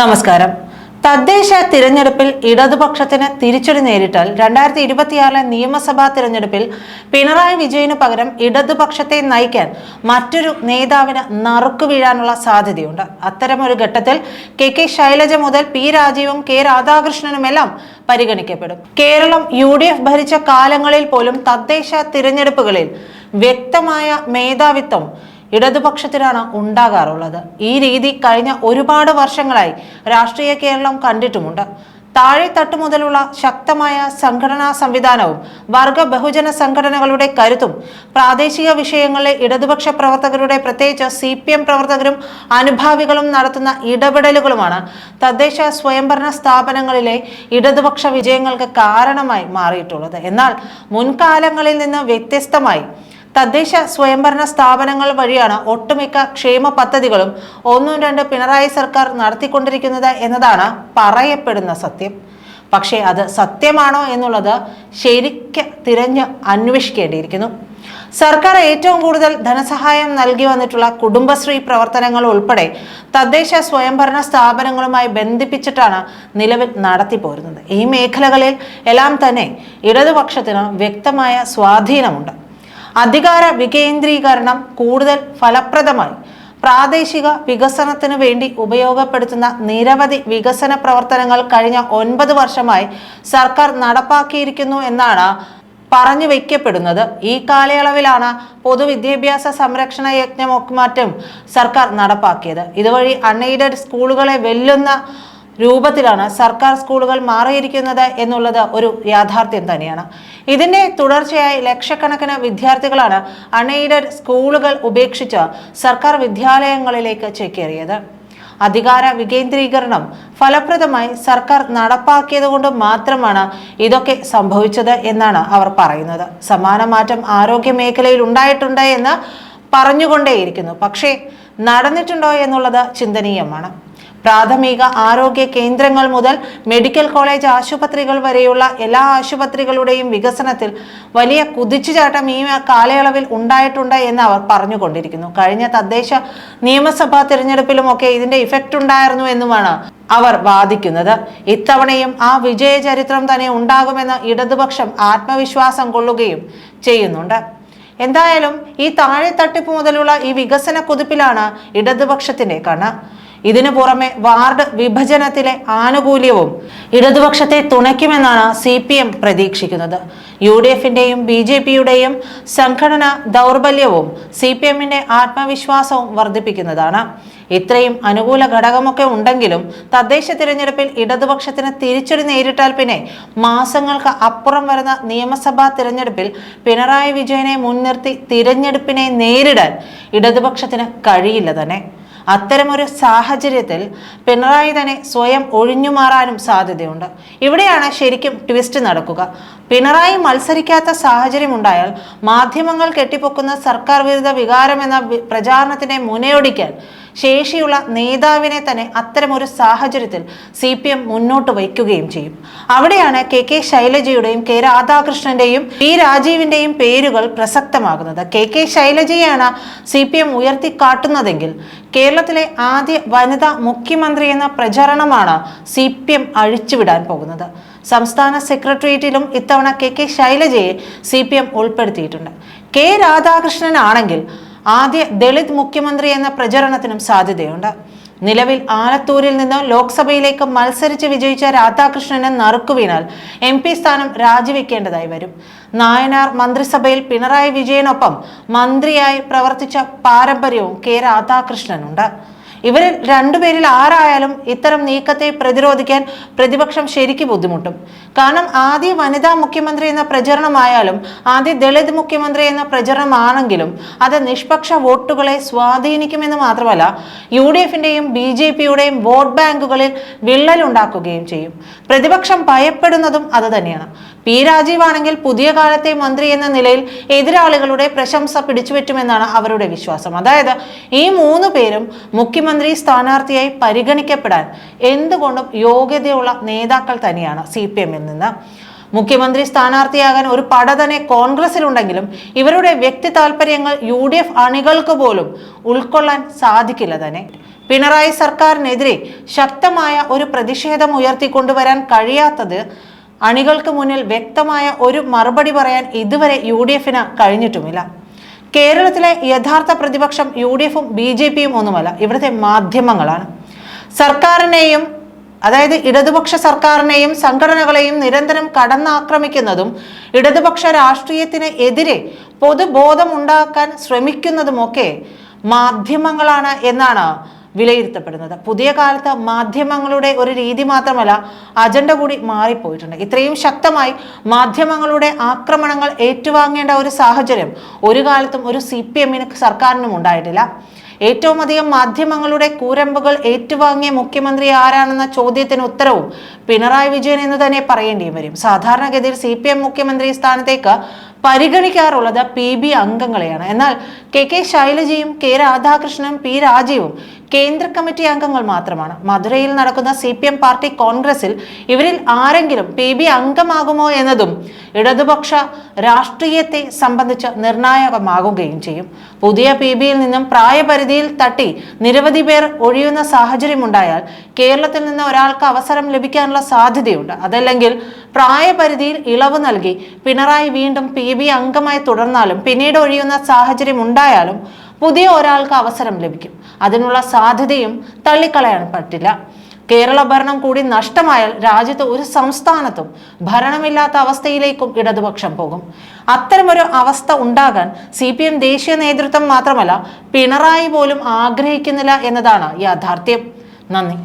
നമസ്കാരം. തദ്ദേശ തിരഞ്ഞെടുപ്പിൽ ഇടതുപക്ഷത്തിന് തിരിച്ചടി നേരിട്ടാൽ രണ്ടായിരത്തി ഇരുപത്തിയാറിലെ നിയമസഭാ തിരഞ്ഞെടുപ്പിൽ പിണറായി വിജയന് പകരം ഇടതുപക്ഷത്തെ നയിക്കാൻ മറ്റൊരു നേതാവിന് നറുക്കു വീഴാനുള്ള സാധ്യതയുണ്ട്. അത്തരമൊരു ഘട്ടത്തിൽ കെ കെ ശൈലജ മുതൽ പി രാജീവും കെ രാധാകൃഷ്ണനുമെല്ലാം പരിഗണിക്കപ്പെടും. കേരളം യു ഡി എഫ് ഭരിച്ച കാലങ്ങളിൽ പോലും തദ്ദേശ തിരഞ്ഞെടുപ്പുകളിൽ വ്യക്തമായ മേധാവിത്വം ഇടതുപക്ഷത്തിനാണ് ഉണ്ടാകാറുള്ളത്. ഈ രീതി കഴിഞ്ഞ ഒരുപാട് വർഷങ്ങളായി രാഷ്ട്രീയ കേരളം കണ്ടിട്ടുമുണ്ട്. താഴെത്തട്ട് മുതലുള്ള ശക്തമായ സംഘടനാ സംവിധാനവും വർഗ ബഹുജന സംഘടനകളുടെ കരുത്തും പ്രാദേശിക വിഷയങ്ങളിലെ ഇടതുപക്ഷ പ്രവർത്തകരുടെ പ്രത്യേകിച്ച് സി പി എം പ്രവർത്തകരും അനുഭാവികളും നടത്തുന്ന ഇടപെടലുകളുമാണ് തദ്ദേശ സ്വയംഭരണ സ്ഥാപനങ്ങളിലെ ഇടതുപക്ഷ വിജയങ്ങൾക്ക് കാരണമായി മാറിയിട്ടുള്ളത്. എന്നാൽ മുൻകാലങ്ങളിൽ നിന്ന് വ്യത്യസ്തമായി തദ്ദേശ സ്വയംഭരണ സ്ഥാപനങ്ങൾ വഴിയാണ് ഒട്ടുമിക്ക ക്ഷേമ പദ്ധതികളും ഒന്നും രണ്ട് പിണറായി സർക്കാർ നടത്തിക്കൊണ്ടിരിക്കുന്നത് എന്നതാണ് പറയപ്പെടുന്ന സത്യം. പക്ഷേ അത് സത്യമാണോ എന്നുള്ളത് ശരിക്ക് തിരഞ്ഞ് അന്വേഷിക്കേണ്ടിയിരിക്കുന്നു. സർക്കാർ ഏറ്റവും കൂടുതൽ ധനസഹായം നൽകി വന്നിട്ടുള്ള കുടുംബശ്രീ പ്രവർത്തനങ്ങൾ ഉൾപ്പെടെ തദ്ദേശ സ്വയംഭരണ സ്ഥാപനങ്ങളുമായി ബന്ധിപ്പിച്ചിട്ടാണ് നിലവിൽ നടത്തിപ്പോരുന്നത് ഈ മേഖലകളിൽ എല്ലാം തന്നെ ഇടതുപക്ഷത്തിന് വ്യക്തമായ സ്വാധീനമുണ്ട്. അധികാര വികേന്ദ്രീകരണം കൂടുതൽ ഫലപ്രദമായി. പ്രാദേശിക വികസനത്തിനു വേണ്ടി ഉപയോഗപ്പെടുത്തുന്ന നിരവധി വികസന പ്രവർത്തനങ്ങൾ കഴിഞ്ഞ ഒൻപത് വർഷമായി സർക്കാർ നടപ്പാക്കിയിരിക്കുന്നു എന്നാണ് പറഞ്ഞു വയ്ക്കപ്പെടുന്നത് ഈ കാലയളവിലാണ് പൊതുവിദ്യാഭ്യാസ സംരക്ഷണ യജ്ഞമൊക്കെ മാറ്റം സർക്കാർ നടപ്പാക്കിയത്. ഇതുവഴി അൺഎയ്ഡഡ് സ്കൂളുകളെ വെല്ലുന്ന രൂപത്തിലാണ് സർക്കാർ സ്കൂളുകൾ മാറിയിരിക്കുന്നത് എന്നുള്ളത് ഒരു യാഥാർത്ഥ്യം തന്നെയാണ്. ഇതിന്റെ തുടർച്ചയായി ലക്ഷക്കണക്കിന് വിദ്യാർത്ഥികളാണ് അൺഎയ്ഡഡ് സ്കൂളുകൾ ഉപേക്ഷിച്ച് സർക്കാർ വിദ്യാലയങ്ങളിലേക്ക് ചേക്കേറിയത്. അധികാര വികേന്ദ്രീകരണം ഫലപ്രദമായി സർക്കാർ നടപ്പാക്കിയത് കൊണ്ട് മാത്രമാണ് ഇതൊക്കെ സംഭവിച്ചത് എന്നാണ് അവർ പറയുന്നത്. സമാന മാറ്റം ആരോഗ്യ മേഖലയിൽ ഉണ്ടായിട്ടുണ്ട് എന്ന് പറഞ്ഞുകൊണ്ടേയിരിക്കുന്നു. പക്ഷേ നടന്നിട്ടുണ്ടോ എന്നുള്ളത് ചിന്തനീയമാണ്. പ്രാഥമിക ആരോഗ്യ കേന്ദ്രങ്ങൾ മുതൽ മെഡിക്കൽ കോളേജ് ആശുപത്രികൾ വരെയുള്ള എല്ലാ ആശുപത്രികളുടെയും വികസനത്തിൽ വലിയ കുതിച്ചുചാട്ടം ഈ കാലയളവിൽ ഉണ്ടായിട്ടുണ്ട് എന്ന് അവർ പറഞ്ഞുകൊണ്ടിരിക്കുന്നു. കഴിഞ്ഞ തദ്ദേശ നിയമസഭാ തിരഞ്ഞെടുപ്പിലുമൊക്കെ ഇതിന്റെ ഇഫക്റ്റ് ഉണ്ടായിരുന്നു എന്നുമാണ് അവർ വാദിക്കുന്നത്. ഇത്തവണയും ആ വിജയ ചരിത്രം തന്നെ ഉണ്ടാകുമെന്ന് ഇടതുപക്ഷം ആത്മവിശ്വാസം കൊള്ളുകയും ചെയ്യുന്നുണ്ട്. എന്തായാലും ഈ താഴെ തട്ടിപ്പ് മുതലുള്ള ഈ വികസന കുതിപ്പിലാണ് ഇടതുപക്ഷത്തിന്റെ കണ്ണ്. ഇതിനു പുറമെ വാർഡ് വിഭജനത്തിലെ ആനുകൂല്യവും ഇടതുപക്ഷത്തെ തുണയ്ക്കുമെന്നാണ് സി പി എം പ്രതീക്ഷിക്കുന്നത്. യു ഡി എഫിന്റെയും ബി ജെ പിയുടെയും സംഘടന ദൗർബല്യവും സി പി എമ്മിന്റെ ആത്മവിശ്വാസവും വർദ്ധിപ്പിക്കുന്നതാണ്. ഇത്രയും അനുകൂല ഘടകമൊക്കെ ഉണ്ടെങ്കിലും തദ്ദേശ തിരഞ്ഞെടുപ്പിൽ ഇടതുപക്ഷത്തിന് തിരിച്ചടി നേരിട്ടാൽ പിന്നെ മാസങ്ങൾക്ക് അപ്പുറം വരുന്ന നിയമസഭാ തിരഞ്ഞെടുപ്പിൽ പിണറായി വിജയനെ മുൻനിർത്തി തിരഞ്ഞെടുപ്പിനെ നേരിടാൻ ഇടതുപക്ഷത്തിന് കഴിയില്ല തന്നെ. അത്തരമൊരു സാഹചര്യത്തിൽ പിണറായി തന്നെ സ്വയം ഒഴിഞ്ഞുമാറാനും സാധ്യതയുണ്ട്. ഇവിടെയാണ് ശരിക്കും ട്വിസ്റ്റ് നടക്കുക. പിണറായി മത്സരിക്കാത്ത സാഹചര്യം ഉണ്ടായാൽ മാധ്യമങ്ങൾ കെട്ടിപ്പൊക്കുന്ന സർക്കാർ വിരുദ്ധ വികാരം എന്ന പ്രചാരണത്തിനെ മുനയൊടിക്കാൻ ശേഷിയുള്ള നേതാവിനെ തന്നെ അത്തരമൊരു സാഹചര്യത്തിൽ സി പി എം മുന്നോട്ട് വയ്ക്കുകയും ചെയ്യും. അവിടെയാണ് കെ കെ ശൈലജയുടെയും കെ രാധാകൃഷ്ണന്റെയും പി രാജീവിന്റെയും പേരുകൾ പ്രസക്തമാകുന്നത്. കെ കെ ശൈലജയാണ് സി പി എം ഉയർത്തിക്കാട്ടുന്നതെങ്കിൽ കേരളത്തിലെ ആദ്യ വനിതാ മുഖ്യമന്ത്രി എന്ന പ്രചരണമാണ് സി പി എം അഴിച്ചുവിടാൻ പോകുന്നത്. സംസ്ഥാന സെക്രട്ടേറിയറ്റിലും ഇത്തവണ കെ കെ ശൈലജയെ സി പി എം ഉൾപ്പെടുത്തിയിട്ടുണ്ട്. കെ രാധാകൃഷ്ണൻ ആണെങ്കിൽ ആദ്യ ദളിത് മുഖ്യമന്ത്രി എന്ന പ്രചരണത്തിനും സാധ്യതയുണ്ട്. നിലവിൽ ആലത്തൂരിൽ നിന്ന് ലോക്സഭയിലേക്ക് മത്സരിച്ച് വിജയിച്ച രാധാകൃഷ്ണനെ നറുക്കുവീണാൽ എം പി സ്ഥാനം രാജിവെക്കേണ്ടതായി വരും. നായനാർ മന്ത്രിസഭയിൽ പിണറായി വിജയനൊപ്പം മന്ത്രിയായി പ്രവർത്തിച്ച പാരമ്പര്യവും കെ രാധാകൃഷ്ണനുണ്ട്. ഇവരിൽ രണ്ടുപേരിൽ ആരായാലും ഇത്തരം നീക്കത്തെ പ്രതിരോധിക്കാൻ പ്രതിപക്ഷം ശരിക്കും ബുദ്ധിമുട്ടും. കാരണം ആദ്യ വനിതാ മുഖ്യമന്ത്രി എന്ന പ്രചരണമായാലും ആദ്യ ദളിത് മുഖ്യമന്ത്രി എന്ന പ്രചരണമാണെങ്കിലും അത് നിഷ്പക്ഷ വോട്ടുകളെ സ്വാധീനിക്കുമെന്ന് മാത്രമല്ല യു ഡി എഫിന്റെയും ബി ജെ പിയുടെയും വോട്ട് ബാങ്കുകളിൽ വിള്ളലുണ്ടാക്കുകയും ചെയ്യും. പ്രതിപക്ഷം ഭയപ്പെടുന്നതും അത് തന്നെയാണ്. പി രാജീവാണെങ്കിൽ പുതിയ കാലത്തെ മന്ത്രി എന്ന നിലയിൽ എതിരാളികളുടെ പ്രശംസ പിടിച്ചുപറ്റുമെന്നാണ് അവരുടെ വിശ്വാസം. അതായത് ഈ മൂന്ന് പേരും മുഖ്യമന്ത്രി സ്ഥാനാർത്ഥിയായി പരിഗണിക്കപ്പെടാൻ എന്തുകൊണ്ടും യോഗ്യതയുള്ള നേതാക്കൾ തന്നെയാണ് സി പി എമ്മിൽ നിന്ന്. മുഖ്യമന്ത്രി സ്ഥാനാർത്ഥിയാകാൻ ഒരു പട തന്നെ കോൺഗ്രസിലുണ്ടെങ്കിലും ഇവരുടെ വ്യക്തി താല്പര്യങ്ങൾ യു ഡി എഫ് അണികൾക്ക് പോലും ഉൾക്കൊള്ളാൻ സാധിക്കില്ല തന്നെ. പിണറായി സർക്കാരിനെതിരെ ശക്തമായ ഒരു പ്രതിഷേധം ഉയർത്തിക്കൊണ്ടുവരാൻ കഴിയാത്തത് അണികൾക്ക് മുന്നിൽ വ്യക്തമായ ഒരു മറുപടി പറയാൻ ഇതുവരെ യു ഡി എഫിന് കഴിഞ്ഞിട്ടുമില്ല. കേരളത്തിലെ യഥാർത്ഥ പ്രതിപക്ഷം യു ഡി എഫും ബി ജെ പിയും ഒന്നുമല്ല. ഇവിടുത്തെ മാധ്യമങ്ങളാണ്. സർക്കാരിനെയും അതായത് ഇടതുപക്ഷ സർക്കാരിനെയും സംഘടനകളെയും നിരന്തരം കടന്നാക്രമിക്കുന്നതും ഇടതുപക്ഷ രാഷ്ട്രീയത്തിന് എതിരെ പൊതുബോധമുണ്ടാക്കാൻ ശ്രമിക്കുന്നതുമൊക്കെ മാധ്യമങ്ങളാണ് എന്നാണ് വിലയിരുത്തപ്പെടുന്നത്. പുതിയ കാലത്ത് മാധ്യമങ്ങളുടെ ഒരു രീതി മാത്രമല്ല അജണ്ട കൂടി മാറിപ്പോയിട്ടുണ്ട്. ഇത്രയും ശക്തമായി മാധ്യമങ്ങളുടെ ആക്രമണങ്ങൾ ഏറ്റുവാങ്ങേണ്ട ഒരു സാഹചര്യം ഒരു കാലത്തും ഒരു സി പി എമ്മിന് സർക്കാരിനും ഉണ്ടായിട്ടില്ല. ഏറ്റവും അധികം മാധ്യമങ്ങളുടെ കൂരമ്പുകൾ ഏറ്റുവാങ്ങിയ മുഖ്യമന്ത്രി ആരാണെന്ന ചോദ്യത്തിന് ഉത്തരവും പിണറായി വിജയൻ എന്ന് തന്നെ പറയേണ്ടി വരും. സാധാരണഗതിയിൽ സി പി എം മുഖ്യമന്ത്രി സ്ഥാനത്തേക്ക് പരിഗണിക്കാറുള്ളത് പി ബി അംഗങ്ങളെയാണ്. എന്നാൽ കെ കെ ശൈലജയും കെ രാധാകൃഷ്ണനും പി രാജീവും കേന്ദ്ര കമ്മിറ്റി അംഗങ്ങൾ മാത്രമാണ്. മധുരയിൽ നടക്കുന്ന സി പാർട്ടി കോൺഗ്രസിൽ ഇവരിൽ ആരെങ്കിലും പി ബി അംഗമാകുമോ എന്നതും ഇടതുപക്ഷ രാഷ്ട്രീയത്തെ സംബന്ധിച്ച് നിർണായകമാകുകയും ചെയ്യും. പുതിയ പി ബിയിൽ നിന്നും പ്രായപരിധിയിൽ തട്ടി നിരവധി പേർ ഒഴിയുന്ന സാഹചര്യമുണ്ടായാൽ കേരളത്തിൽ നിന്ന് ഒരാൾക്ക് അവസരം ലഭിക്കാനുള്ള സാധ്യതയുണ്ട്. അതല്ലെങ്കിൽ പ്രായപരിധിയിൽ ഇളവ് നൽകി പിണറായി വീണ്ടും പി ബി അംഗമായി തുടർന്നാലും പിന്നീട് ഒഴിയുന്ന സാഹചര്യം ഉണ്ടായാലും പുതിയ ഒരാൾക്ക് അവസരം ലഭിക്കും. അതിനുള്ള സാധ്യതയും തള്ളിക്കളയാൻ പറ്റില്ല. കേരള ഭരണം കൂടി നഷ്ടമായാൽ രാജ്യത്ത് ഒരു സംസ്ഥാനത്തും ഭരണമില്ലാത്ത അവസ്ഥയിലേക്കും ഇടതുപക്ഷം പോകും. അത്തരമൊരു അവസ്ഥ ഉണ്ടാകാൻ സി പി എം ദേശീയ നേതൃത്വം മാത്രമല്ല പിണറായി പോലും ആഗ്രഹിക്കുന്നില്ല എന്നതാണ് യാഥാർത്ഥ്യം. നന്ദി.